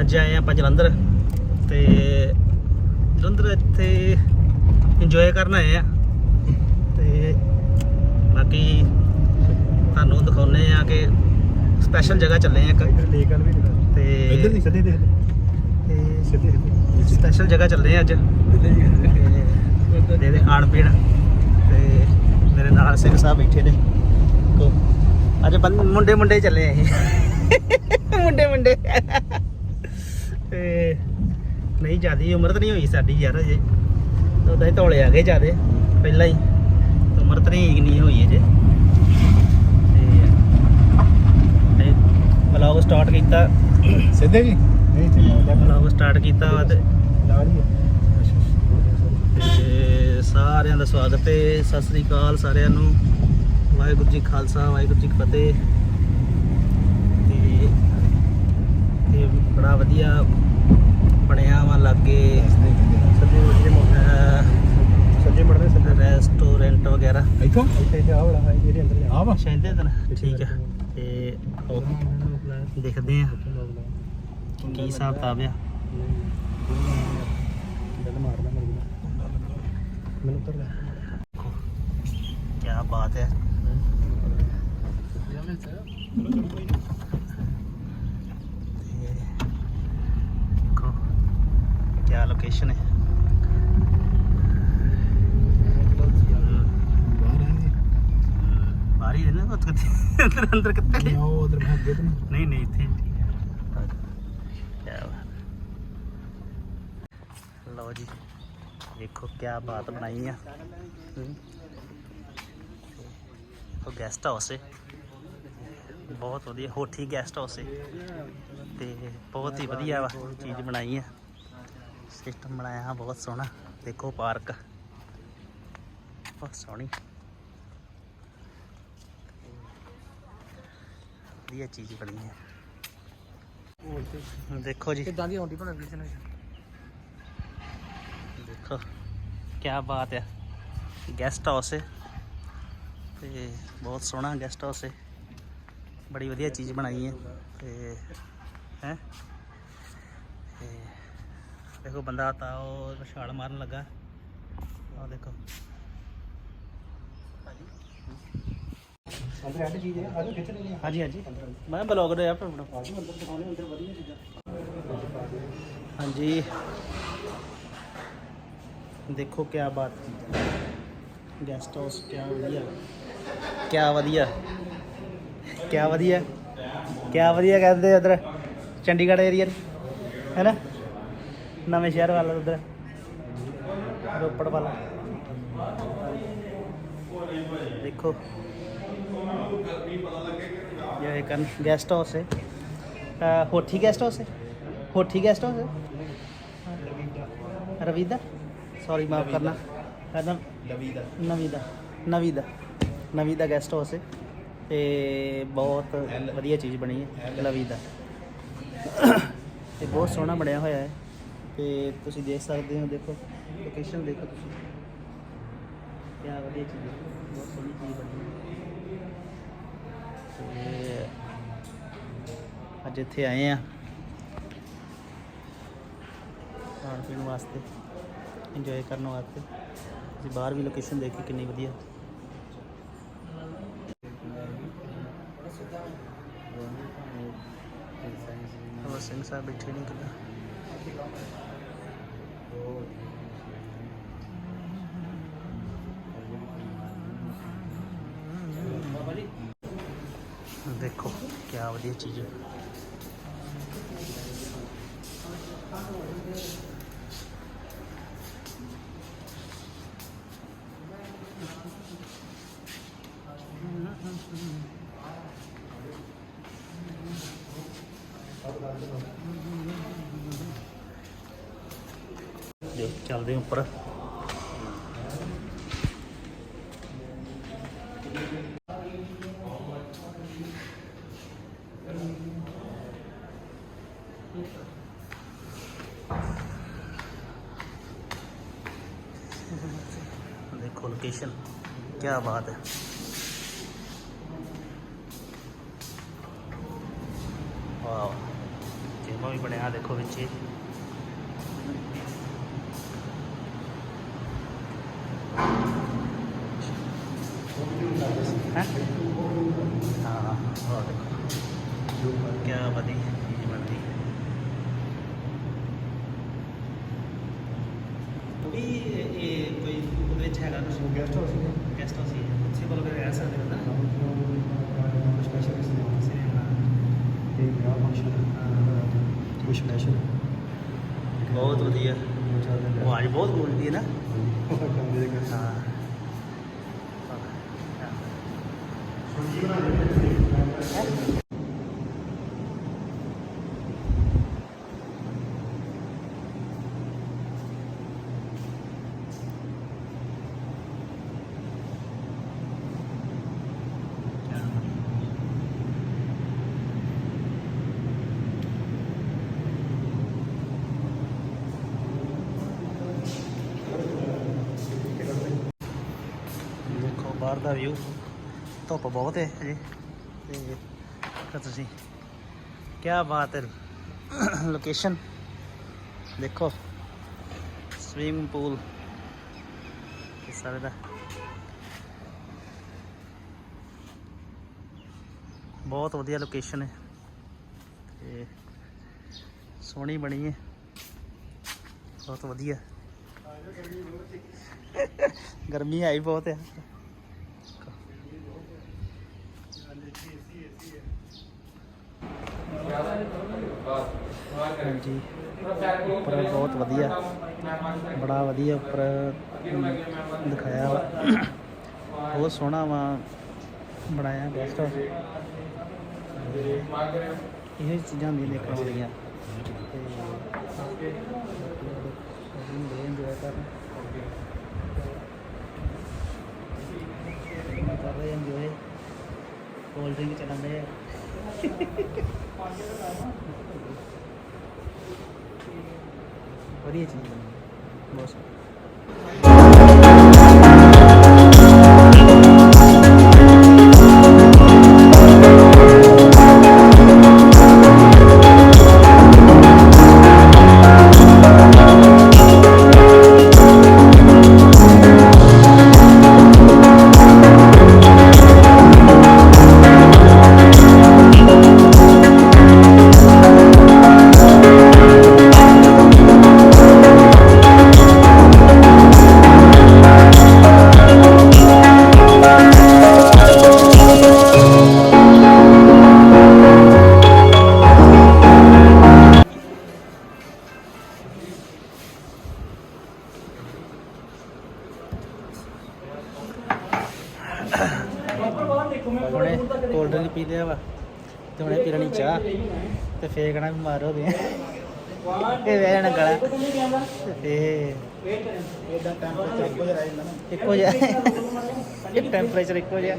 ਅੱਜ ਆਏ ਆਪਾਂ ਜਲੰਧਰ ਤੇ ਜਲੰਧਰ ਇੱਥੇ ਇੰਜੋਏ ਕਰਨ ਆਏ ਆ ਤੇ ਬਾਕੀ ਤੁਹਾਨੂੰ ਦਿਖਾਉਨੇ ਆ ਕਿ ਸਪੈਸ਼ਲ ਜਗ੍ਹਾ ਚੱਲੇ ਆ ਇੱਕ। ਲੇਕ ਵਾਲ ਵੀ ਤੇ ਇੱਧਰ ਦੀ ਸਿੱਧੇ ਦੇਖ ਤੇ ਸਿੱਧੇ ਸਪੈਸ਼ਲ ਜਗ੍ਹਾ ਚੱਲੇ ਆ ਅੱਜ। ਤੇ ਦੇ ਦੇ ਖਾਣ ਪੀਣ। ਤੇ ਮੇਰੇ ਨਾਲ ਸਿੰਘ ਸਾਹਿਬ ਬੈਠੇ ਨੇ। ਕੋ ਅੱਜ ਮੁੰਡੇ ਮੁੰਡੇ ਚੱਲੇ ਆ ਇਹ ਮੁੰਡੇ ਮੁੰਡੇ। ਤੇ ਨਹੀਂ ਜਿਆਦੀ ਉਮਰ ਤਾਂ ਨਹੀਂ ਹੋਈ ਸਾਡੀ ਯਾਰ ਅਜੇ ਉਦਾਂ ਹੀ ਧੌਲੇ ਆ ਗਏ ਜਿਆਦੇ ਪਹਿਲਾਂ ਹੀ। ਉਮਰ ਤਾਂ ਨਹੀਂ ਨਹੀਂ ਹੋਈ ਅਜੇ ਤੇ ਬਲੌਗ ਸਟਾਰਟ ਕੀਤਾ। ਸਿੱਧੇ ਜੀ? ਨਹੀਂ ਤੇ ਬਲੌਗ ਸਟਾਰਟ ਕੀਤਾ ਵਾ ਤੇ ਸਾਰਿਆਂ ਦਾ ਸਵਾਗਤ ਹੈ। ਸਤਿ ਸ੍ਰੀ ਅਕਾਲ ਸਾਰਿਆਂ ਨੂੰ। ਵਾਹਿਗੁਰੂ ਜੀ ਖਾਲਸਾ ਵਾਹਿਗੁਰੂ ਜੀ ਫਤਿਹ ਤੇ ਇਹ ਬੜਾ ਵਧੀਆ ਬਣਿਆ ਵਾ ਲਾਗੇ। ਸੱਜੇ ਮੋੜ ਸੱਜੇ ਮੜਦੇ ਸੱਜੇ। ਰੈਸਟੋਰੈਂਟ ਵਗੈਰਾ। ਇੱਥੋਂ? ਇੱਥੇ ਆ ਵਾਲਾ ਹੈ ਜਿਹੜੇ ਅੰਦਰ ਆ ਵਾ? ਸ਼ਾਇਦ ਤਾਂ ਠੀਕ ਹੈ ਤੇ ਉਹ ਦੇਖਦੇ ਆ ਕੀ ਹਿਸਾਬ ਕਿਤਾਬ ਆ। ਗੱਲ ਮਾਰਦਾ ਮਰ ਗਿਆ ਮੈਨੂੰ ਉੱਤਰ ਲੈ ਕੀ ਬਾਤ ਹੈ ਤੇ ਦੇਖੋ ਕੀ ਲੋਕੇਸ਼ਨ ਹੈ? ਬਾਹਰ ਹੀ ਨਾ ਉੱਥੇ? ਕਿੱਥੇ ਅੰਦਰ ਅੰਦਰ ਕਿੱਥੇ? ਨੇ ਉਹ ਉਧਰ ਮੈਂ ਅੱਗੇ ਤੋਂ ਨਹੀਂ ਨਹੀਂ ਇੱਥੇ ਕੀ ਲਓ ਜੀ ਦੇਖੋ ਕੀ ਬਾਤ ਬਣਾਈ ਆ। ਉਹ ਗੈਸਟ ਹਾਊਸ ਹੈ। ਬਹੁਤ ਵਧੀਆ ਹੋਠੀ ਗੈਸਟ ਹਾਊਸ ਹੈ। ਤੇ ਬਹੁਤ ਹੀ ਵਧੀਆ ਵਾ ਚੀਜ਼ ਬਣਾਈ ਆ। ਸਿਸਟਮ ਬਣਾਇਆ ਹੈ ਬਹੁਤ ਸੋਹਣਾ। ਦੇਖੋ ਪਾਰਕ। ਬਹੁਤ ਸੋਹਣੀ। ਵਧੀਆ ਚੀਜ਼ ਬਣੀ ਹੈ। ਦੇਖੋ ਜੀ। ਕਿਦਾਂ ਦੀ ਆਉਂਦੀ ਬਣਾ ਲਈ ਦੇਖੋ ਕੀ ਬਾਤ ਹੈ। ਗੈਸਟ ਹਾਊਸ ਹੈ। ਤੇ ਬਹੁਤ ਸੋਹਣਾ ਗੈਸਟ ਹਾਊਸ ਹੈ। ਬੜੀ ਵਧੀਆ ਚੀਜ਼ ਬਣਾਈ ਹੈ। ਤੇ ਹੈ? ਦੇਖੋ ਬੰਦਾ ਤਾਂ ਉਹ ਛਾਲ ਮਾਰਨ ਲੱਗਾ। ਆ ਦੇਖੋ। ਅੰਦਰ ਐਡ ਚੀਜ਼ ਹੈ ਆਜੋ ਖਿੱਚ ਲੈਣੀ ਹਾਂਜੀ ਹਾਂਜੀ। ਮੈਂ ਬਲੌਗ ਦਾ ਆਪਣਾ ਆਜੋ ਅੰਦਰ ਦਿਖਾਉਣੇ ਅੰਦਰ ਵਧੀਆ ਚੀਜ਼ਾਂ। ਹਾਂਜੀ। ਦੇਖੋ ਕੀ ਬਾਤ ਗੈਸਟ ਹਾਊਸ ਕੀ ਵਧੀਆ। ਕੀ ਵਧੀਆ। ਕੀ ਵਧੀਆ। ਕੀ ਵਧੀਆ ਕਹਿੰਦੇ ਉਧਰ। ਚੰਡੀਗੜ੍ਹ ਏਰੀਆ ਹੈ ਨਾ? ਨਵੇਂ ਸ਼ਹਿਰ ਵਾਲਾ ਉਧਰ ਰੋਪੜ ਵਾਲਾ ਦੇਖੋ ਇਹ ਇੱਕ गेस्ट हाउस है अ, होठी गेस्ट हाउस है होठी गेस्ट हाउस है रवीदा सॉरी माफ करना कहना ਲਵੀਦਾ ਨਵੀਦਾ ਨਵੀਦਾ ਨਵੀਦਾ ਗੈਸਟ ਹਾਊਸ ਹੈ ਤੇ ਬਹੁਤ ਵਧੀਆ ਚੀਜ਼ ਬਣੀ ਹੈ ਨਵੀਦਾ ਤੇ ਬਹੁਤ ਸੋਹਣਾ ਬਣਿਆ ਹੋਇਆ ਹੈ ਤੇ ਤੁਸੀਂ ਦੇਖ ਸਕਦੇ ਹੋ, ਦੇਖੋ ਲੋਕੇਸ਼ਨ ਦੇਖੋ ਤੁਸੀਂ। ਕੀ ਵਧੀਆ ਚੀਜ਼ ਹੈ। ਬਹੁਤ ਸੋਹਣੀ ਚੀਜ਼ ਬਣੀ ਹੈ। ਤੇ ਅੱਜ ਇੱਥੇ ਆਏ ਆ ਖਾਣ ਪੀਣ ਵਾਸਤੇ ਇੰਜੋਏ ਕਰਨ ਵਾਸਤੇ। ਤੁਸੀਂ ਬਾਹਰ ਵੀ ਲੋਕੇਸ਼ਨ ਦੇਖੀ, ਕਿੰਨੀ ਵਧੀਆ। ਉਹ ਸਿੰਘ ਸਾਹਿਬ ਬੈਠੇ ਨੇ ਕਿੱਦਾਂ? ਦੇਖੋ ਕਿਆ ਵਧੀਆ ਚੀਜ਼ ਹੈ। लोकेशन क्या बात है वाह गेमां भी ਵੀ ਬਣਿਆ ਦੇਖੋ ਵਿੱਚ ਇਹ ਹੈਂ? ਹਾਂ ਉਹ ਦੇਖੋ ਕੀ ਵਧੀਆ ਉਹ ਵੀ ਇਹ ਕੋਈ ਉਹਦੇ ਵਿੱਚ ਹੈਗਾ ਕੁਝ ਗੈਸਟ ਹਾਊਸ ਹੈ ਗੈਸਟ ਹਾਊਸ ਹੀ ਹੈ। ਉੱਥੇ ਕੋਲ ਫਿਰ ਰਹਿ ਸਕਦੇ ਹੋ ਨਾ ਸਪੈਸ਼ਲਿਸਟ ਵਿਆਹ ਫੰਕਸ਼ਨ ਕੋਈ ਸਪੈਸ਼ਲ ਬਹੁਤ ਵਧੀਆ। ਆਵਾਜ਼ ਬਹੁਤ ਗੂੰਜਦੀ ਹੈ ਨਾ। ਹਾਂ। ਬਾਹਰ ਦਾ ਵਿਊ ਧੁੱਪ ਬਹੁਤ ਹੈ ਜੀ। ਤੇ ਤਾਂ ਤੁਸੀਂ ਕੀ ਬਾਤ ਹੈ। ਲੋਕੇਸ਼ਨ ਦੇਖੋ। ਸਵੀਮਿੰਗ ਪੂਲ ਇਸ ਸਾਰੇ ਦਾ। ਬਹੁਤ ਵਧੀਆ ਲੋਕੇਸ਼ਨ ਹੈ। ਤੇ ਸੋਹਣੀ ਬਣੀ ਹੈ। ਬਹੁਤ ਵਧੀਆ। ਗਰਮੀ ਆਈ ਬਹੁਤ ਹੈ। ਹਾਂਜੀ। ਉੱਪਰ ਬਹੁਤ ਵਧੀਆ। ਬੜਾ ਵਧੀਆ ਉੱਪਰ ਦਿਖਾਇਆ ਵਾ। ਬਹੁਤ ਸੋਹਣਾ ਵਾ। ਬਣਾਇਆ ਗੈਸਟ ਹਾਊਸ ਇਹ ਚੀਜ਼ਾਂ ਹੁੰਦੀਆਂ ਦੇਖਣ ਵਾਲੀਆਂ। ਤੇ ਦੇ enjoy ਕਰਨ। ਕਰ ਰਹੇ enjoy ਕੋਲਡ ਡਰਿੰਕ ਚਲਾਉਂਦੇ ਆ। ਵਧੀਆ ਚੀਜ਼ ਹੈ ਬਹੁਤ ਸੋਹਣੀ। ਫੇਰ ਕਹਣਾ ਬਿਮਾਰ ਹੋ ਗਏ ਇਹ ਵੇ ਜਾਣਾ ਗਲਾ। ਤੇ ਇਹਦਾ ਟੈਂਪਰੇਚਰ ਇੱਕੋ ਜਿਹਾ ਰਹਿ ਜਾਂਦਾ ਨਾ। ਇੱਕੋ ਜਿਹਾ। ਇਹ ਟੈਂਪਰੇਚਰ ਇੱਕੋ ਜਿਹਾ।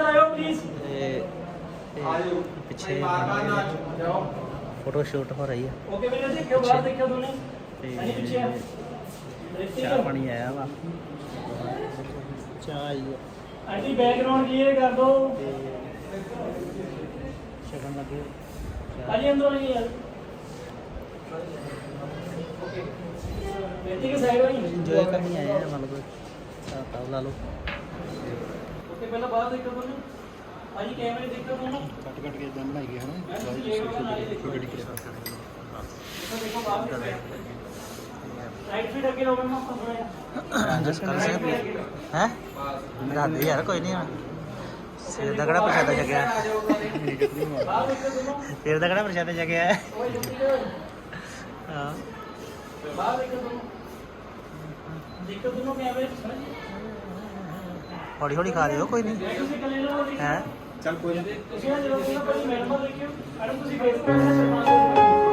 ਲਾਇਓ ਪਲੀਜ਼ ਤੇ ਪਿੱਛੇ ਫੋਟੋ ਸ਼ੂਟ ਹੋ ਰਹੀ ਹੈ ਓਕੇ ਵੀਰੇ ਦੇਖਿਓ ਬਾਹਰ ਦੇਖਿਓ ਦੋਨੇ। ਤੇ ਆਂਟੀ ਪਿੱਛੇ ਆ। ਚਾਹ ਪਾਣੀ ਆਇਆ ਵਾ। ਚਾਹ ਆਈ ਹੈ ਆਂਟੀ ਬੈਕਗ੍ਰਾਉਂਡ ਕਲੀਅਰ ਕਰ ਦੋ ਤੇ ਸ਼ਗਨ ਲੱਗੇ। ਚਾਹ ਅਜੀ ਅੰਦਰ ਆਈ ਯਾਰ ਬੇਟੀ ਕੇ ਸਾਈਡ ਹੋਈ ਇੰਜੋਏ ਕਰਨੀ ਆਏ ਆ ਮਤਲਬ ਚਾਹ ਤਾਵ ਲਾ ਲਓ ਓਕੇ ਪਹਿਲਾਂ ਬਾਹਰ ਦੇਖੋ ਦੋਨੇ ਅਜੀ ਕੈਮਰੇ ਦੇਖੋ ਦੋਨੇ ਕੱਟ ਕੱਟ ਕੇ ਇਦਾਂ ਬਣਾਈ ਗਈ ਹੈ ਨਾ ਦੇਖੋ ਦੇਖੋ ਬਾਹਰ ਰਾਈਟ ਫੀਟ ਅੱਗੇ ਹੋਵੇ ਨਾ ਥੋੜਾ ਜਸ ਕਰ ਸਕਦੇ ਹੈ ਦੱਸ ਦੇ ਯਾਰ ਕੋਈ ਨਹੀਂ ਸਿਰ ਦਾ ਕਿਹੜਾ ਪ੍ਰਸ਼ਾਦਾ ਜਗਿਆ? ਸਿਰ ਦਾ ਕਿਹੜਾ ਪ੍ਰਸ਼ਾਦਾ ਜਗਿਆ? ਹਾਂ। ਹੌਲੀ ਹੌਲੀ ਖਾ ਲਿਓ ਕੋਈ ਨਹੀਂ। ਹੈ? ਚੱਲ ਕੋਈ ਨਾ। ਤੁਸੀਂ ਜਦੋਂ ਤੁਸੀਂ ਪਹਿਲਾਂ ਮੈਡਮ ਦੇਖਿਓ ਮੈਡਮ ਤੁਸੀਂ ਫੇਸ ਕਰਨਾ ਸ਼ਰਮਾ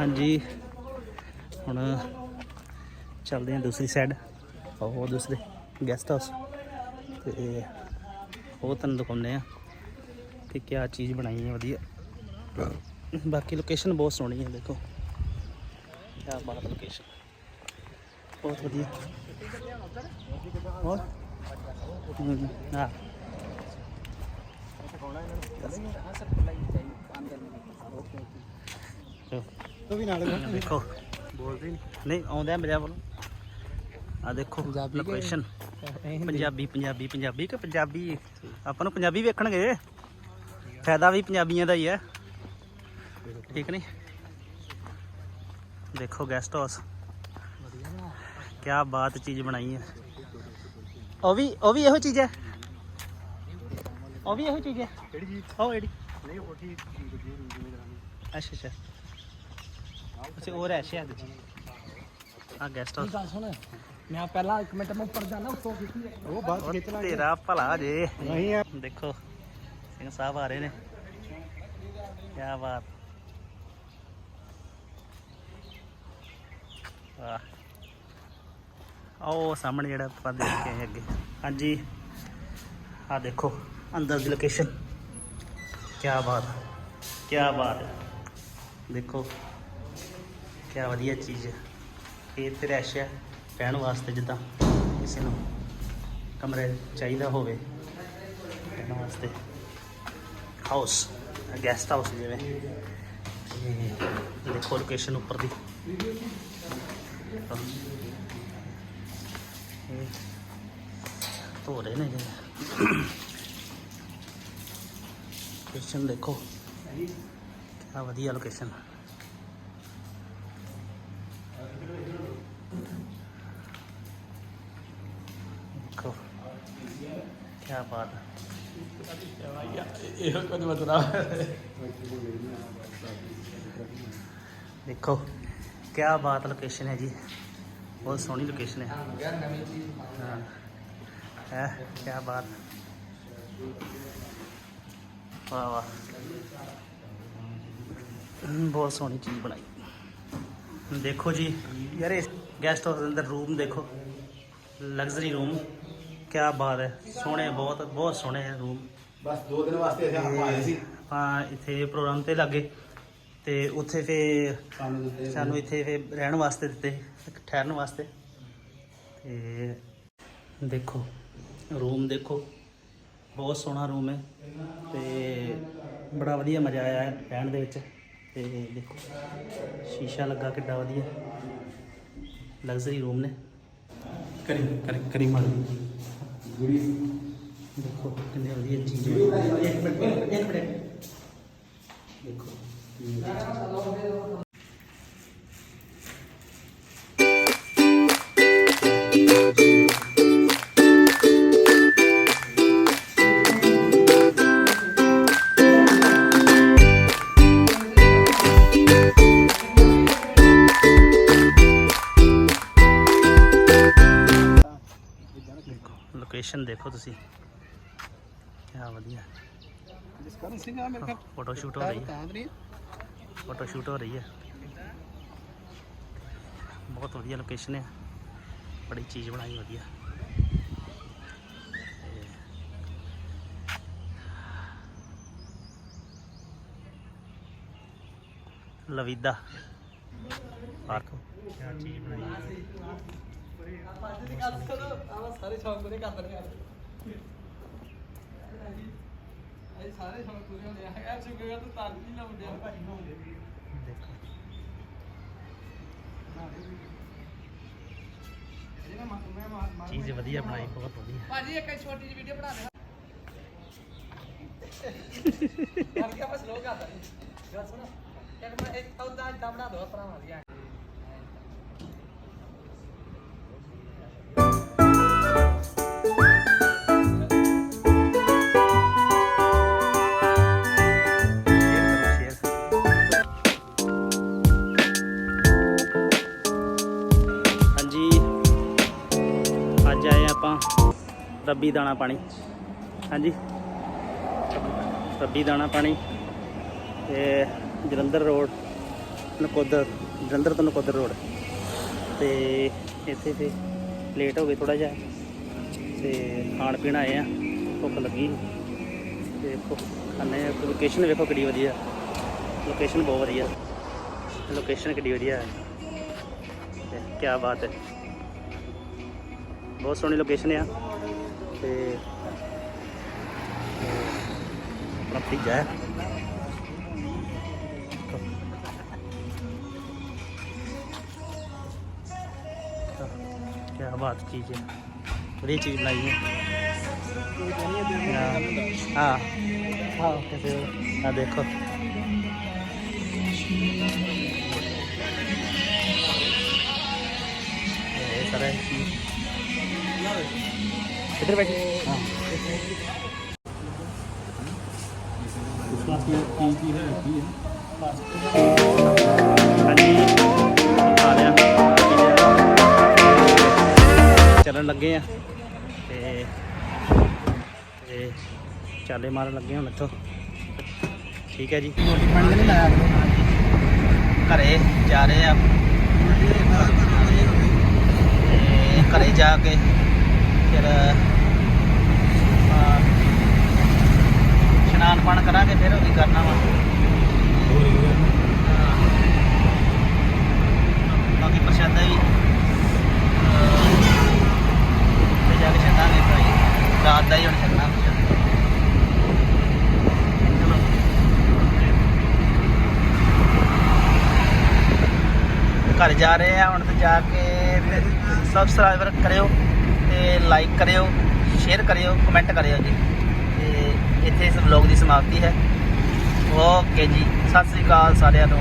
ਹਾਂਜੀ। ਹੁਣ ਚੱਲਦੇ ਹਾਂ ਦੂਸਰੀ ਸਾਈਡ ਉਹ ਦੂਸਰੇ ਗੈਸਟ ਹਾਊਸ ਤੇ ਉਹ ਤੁਹਾਨੂੰ ਦਿਖਾਉਂਦੇ ਆ ਕਿ ਕਿਆ ਚੀਜ਼ ਬਣਾਈ ਹੈ ਵਧੀਆ। ਬਾਕੀ ਲੋਕੇਸ਼ਨ ਬਹੁਤ ਸੋਹਣੀ ਹੈ ਦੇਖੋ। ਕਿਆ ਬਾਤ ਲੋਕੇਸ਼ਨ ਬਹੁਤ ਵਧੀਆ। ਹੋਰ? ਹਮ, ਹਾਂ। ਚਲੋ। ਉਹ ਵੀ ਨਾਲ ਦੇਖੋ ਬੋਲਦੇ ਨਹੀਂ। ਨਹੀਂ ਆਉਂਦੇ ਆ ਮੇਰੇ ਵੱਲ। ਆ ਦੇਖੋ ਪੰਜਾਬੀ ਲੋਕੇਸ਼ਨ ਪੰਜਾਬੀ ਪੰਜਾਬੀ ਪੰਜਾਬੀ ਕਿ ਪੰਜਾਬੀ? ਆਪਾਂ ਨੂੰ ਪੰਜਾਬੀ ਵੇਖਣਗੇ। ਫਾਇਦਾ ਵੀ ਪੰਜਾਬੀਆਂ ਦਾ ਹੀ ਹੈ। ਠੀਕ ਨਹੀਂ? ਦੇਖੋ ਗੈਸਟ ਹਾਊਸ ਕਿਆ ਬਾਤ ਚੀਜ਼ ਬਣਾਈ ਹੈ। ਉਹ ਵੀ ਉਹ ਵੀ ਇਹੋ ਚੀਜ਼ ਹੈ? ਉਹ ਵੀ ਇਹੋ ਚੀਜ਼ ਹੈ? ਕਿਹੜੀ ਜੀ ਉਹ ਇਹੜੀ ਨਹੀਂ ਉਹ ਠੀਕ। ਅੱਛਾ ਅੱਛਾ। ਅੱਛਾ ਉਹ ਰਹਿ ਸ਼ਾਇਦ ਆ ਗੈਸਟ ਹਾਊਸ ਗੱਲ ਸੁਣ। ਮੈਂ ਪਹਿਲਾਂ ਇੱਕ ਮਿੰਟ ਮੈਂ ਉੱਪਰ ਜਾਣਾ ਉੱਤੋਂ ਕੀਤੀ ਉਹ ਬਾਅਦ ਖਿੱਚ ਲਾ ਤੇਰਾ ਭਲਾ ਜੇ। ਨਹੀਂ ਆ। ਦੇਖੋ ਸਿੰਘ ਸਾਹਿਬ ਆ ਰਹੇ ਨੇ। ਕੀ ਬਾਤ। ਵਾਹ। ਆਓ ਸਾਹਮਣੇ ਜਿਹੜਾ ਆਪਾਂ ਦੇਖ ਕੇ ਆਏ ਅੱਗੇ। ਹਾਂਜੀ। ਆ ਦੇਖੋ ਅੰਦਰ ਦੀ ਲੋਕੇਸ਼ਨ ਕੀ ਬਾਤ। ਕੀ ਬਾਤ। ਹੈ ਦੇਖੋ। ਕਿਆ ਵਧੀਆ ਚੀਜ਼ ਹੈ ਇਹ ਤੇ ਰੈਸ਼ ਹੈ ਰਹਿਣ ਵਾਸਤੇ ਜਿੱਦਾਂ ਕਿਸੇ ਨੂੰ ਕਮਰੇ ਚਾਹੀਦਾ ਹੋਵੇ ਰਹਿਣ ਵਾਸਤੇ। ਹਾਊਸ ਗੈਸਟ ਹਾਊਸ ਜਿਵੇਂ। ਦੇਖੋ ਲੋਕੇਸ਼ਨ ਉੱਪਰ ਦੀ। ਇਹ ਧੋ ਰਹੇ ਨੇ ਜਿਵੇਂ ਲੋਕੇਸ਼ਨ ਦੇਖੋ। ਕਿਆ ਵਧੀਆ ਲੋਕੇਸ਼ਨ ਦੇਖੋ ਕਿਆ ਬਾਤ ਹੈ ਇਹੋ ਕੁਝ ਬਤਰਾ ਦੇਖੋ, ਕਿਆ ਬਾਤ ਲੋਕੇਸ਼ਨ ਹੈ ਜੀ। ਬਹੁਤ ਸੋਹਣੀ ਲੋਕੇਸ਼ਨ ਹੈ। ਯਾਰ ਨਵੀਂ ਚੀਜ਼ ਹਾਂ। ਹੈ, ਕਿਆ ਬਾਤ। ਵਾਹ ਵਾਹ। ਬਹੁਤ ਸੋਹਣੀ ਚੀਜ਼ ਬਣਾਈ। ਦੇਖੋ ਜੀ, ਯਾਰ ਇਸ ਗੈਸਟ ਹਾਊਸ ਦੇ ਅੰਦਰ ਰੂਮ ਦੇਖੋ। ਲਗਜ਼ਰੀ ਰੂਮ ਕਿਆ ਬਾਤ ਹੈ। ਸੋਹਣੇ, ਬਹੁਤ ਬਹੁਤ ਸੋਹਣੇ ਹੈ ਰੂਮ ਬਸ ਦੋ ਦਿਨ ਵਾਸਤੇ ਅਸੀਂ ਆਪਾਂ ਆਏ ਸੀ। ਆਪਾਂ ਇੱਥੇ ਪ੍ਰੋਗਰਾਮ ਤੇ ਲੱਗੇ ਤੇ ਉੱਥੇ ਫੇ ਸਾਨੂੰ ਦਿੱਤੇ। ਸਾਨੂੰ ਇੱਥੇ ਫੇ ਰਹਿਣ ਵਾਸਤੇ ਦਿੱਤੇ ਠਹਿਰਨ ਵਾਸਤੇ। ਤੇ ਦੇਖੋ ਰੂਮ ਦੇਖੋ। ਬਹੁਤ ਸੋਹਣਾ ਰੂਮ ਹੈ ਤੇ ਬੜਾ ਵਧੀਆ ਮਜ਼ਾ ਆਇਆ ਹੈ ਰਹਿਣ ਦੇ ਵਿੱਚ। ਤੇ ਦੇਖੋ ਸ਼ੀਸ਼ਾ ਲੱਗਾ ਕਿੱਡਾ ਵਧੀਆ। ਲਗਜ਼ਰੀ ਰੂਮ ਨੇ। ਕਰੀ ਕਰੀ ਕਰੀ ਮਾਰ ਗੁਰੀ ਦੇਖੋ ਕਿੰਨੀ ਵਧੀਆ ਚੀਜ਼ ਹੈ ਇੱਕ ਮਿੰਟ ਇੱਕ ਮਿੰਟ ਦੇਖੋ ਲੋਕੇਸ਼ਨ ਦੇਖੋ ਤੁਸੀਂ ਕਿਆ ਵਧੀਆ ਜਸਕਰਨ ਸਿੰਘ ਆ ਮੇਰੇ ਖਿਆਲ ਫੋਟੋ ਸ਼ੂਟ ਹੋ ਰਹੀ ਹੈ। ਤਾਂ ਨਹੀਂ। ਫੋਟੋ ਸ਼ੂਟ ਹੋ ਰਹੀ ਹੈ। ਬਹੁਤ ਵਧੀਆ ਲੋਕੇਸ਼ਨ ਹੈ। ਬੜੀ ਚੀਜ਼ ਬਣਾਈ ਵਧੀਆ ਲਵੀਦਾ ਪਾਰਕ। ਕਿਆ ਚੀਜ਼ ਬਣਾਈ ਹੈ। ਸਾਰੇ ਸ਼ੌਂਕ ਪੂਰੇ ਕਰ ਦਨੇ ਇਹ ਸਾਰੇ ਸ਼ੌਂਕ ਪੂਰੇ ਹੁੰਦੇ ਆ। ਇਹ ਸ਼ੁਕਰ ਤੂੰ ਤਾਂ ਨਹੀਂ ਲਾਉਂਦੇ ਆ ਭਾਈ। ਲਾਉਂਦੇ ਦੇਖੋ। ਇਹਨੇ ਮੈਂ ਮੈਂ ਮਾਰ ਚੀਜ਼ ਵਧੀਆ ਬਣਾਈ ਬਹੁਤ ਵਧੀਆ। ਭਾਜੀ ਇੱਕ ਛੋਟੀ ਜਿਹੀ ਵੀਡੀਓ ਬਣਾ ਦੇ ਯਾਰ ਕੀ ਆਪਾਂ ਸਲੋ ਕਰਦਾ। ਗੱਲ ਸੁਣ। ਇੱਕ ਮੈਂ ਇੱਕ ਤਾਂ ਇਦਾਂ ਬਣਾ ਦੋ ਭਰਾਵਾਂ ਦੀ ਰੱਬੀ ਦਾਣਾ ਪਾਣੀ। ਹਾਂਜੀ। ਰੱਬੀ ਦਾਣਾ ਪਾਣੀ ਤੇ ਜਲੰਧਰ ਰੋਡ, ਨਕੋਦਰ, ਜਲੰਧਰ ਤੋਂ ਨਕੋਦਰ ਰੋਡ। ਤੇ ਇੱਥੇ ਤੇ ਲੇਟ ਹੋ ਗਏ ਥੋੜਾ ਜਿਹਾ। ਤੇ ਖਾਣ ਪੀਣ ਆਏ ਆ। ਭੁੱਖ ਲੱਗੀ। ਤੇ ਦੇਖੋ ਖਾਣੇ ਲੋਕੇਸ਼ਨ ਵੇਖੋ ਕਿੱਡੀ ਵਧੀਆ। ਲੋਕੇਸ਼ਨ ਬਹੁਤ ਵਧੀਆ। ਲੋਕੇਸ਼ਨ ਕਿੱਡੀ ਵਧੀਆ ਹੈ। ਤੇ ਕੀ ਬਾਤ ਹੈ। ਬਹੁਤ ਸੋਹਣੀ ਲੋਕੇਸ਼ਨ ਆ। ਤੇ ਆਪਣਾ ਭਤੀਜਾ ਹੈ। ਕਿਆ ਬਾਤ ਚੀਜ਼ ਹੈ। ਬੜੀ ਚੀਜ਼ ਬਣਾਈ ਹੈ। ਹਾਂ। ਹਾਂ ਕਿਸੇ ਆ ਦੇਖੋ। इधर बैठे हाँ ਹਾਂਜੀ ਖਾ ਲਿਆ ਪੀ ਲਿਆ। ਚੱਲਣ ਲੱਗੇ ਆ ਤੇ ਤੇ ਚਾਲੇ ਮਾਰਨ ਲੱਗੇ ਹੁਣ ਇੱਥੋਂ ਠੀਕ ਹੈ ਜੀ ਰੋਟੀ ਪਾਣੀ ਨਹੀਂ ਲਾਇਆ ਘਰੇ ਜਾ ਰਹੇ ਆ ਤੇ ਘਰੇ ਜਾ ਕੇ ਫਿਰ ਇਸ਼ਨਾਨ ਪਾਣ ਕਰਾਂਗੇ ਫਿਰ ਉਹ ਵੀ ਕਰਨਾ ਵਾ। ਹਾਂ। ਬਾਕੀ ਪ੍ਰਸ਼ਾਦਾ ਵੀ ਤੇ ਜਾ ਕੇ ਭਾਈ। ਰਾਤ ਦਾ ਹੀ ਹੁਣ ਚਲੋ। ਘਰ ਜਾ ਰਹੇ ਆ ਹੁਣ ਤੇ ਜਾ ਕੇ ਸਬਸਕ੍ਰਾਈਬਰ ਕਰਿਓ। ਤੇ ਲਾਈਕ ਕਰਿਓ ਸ਼ੇਅਰ ਕਰਿਓ ਕਮੈਂਟ ਕਰਿਓ ਜੀ। ਤੇ ਇੱਥੇ ਇਸ ਵਲੌਗ ਦੀ ਸਮਾਪਤੀ ਹੈ। ਓਕੇ ਜੀ, ਸਤਿ ਸ੍ਰੀ ਅਕਾਲ ਸਾਰਿਆਂ ਨੂੰ।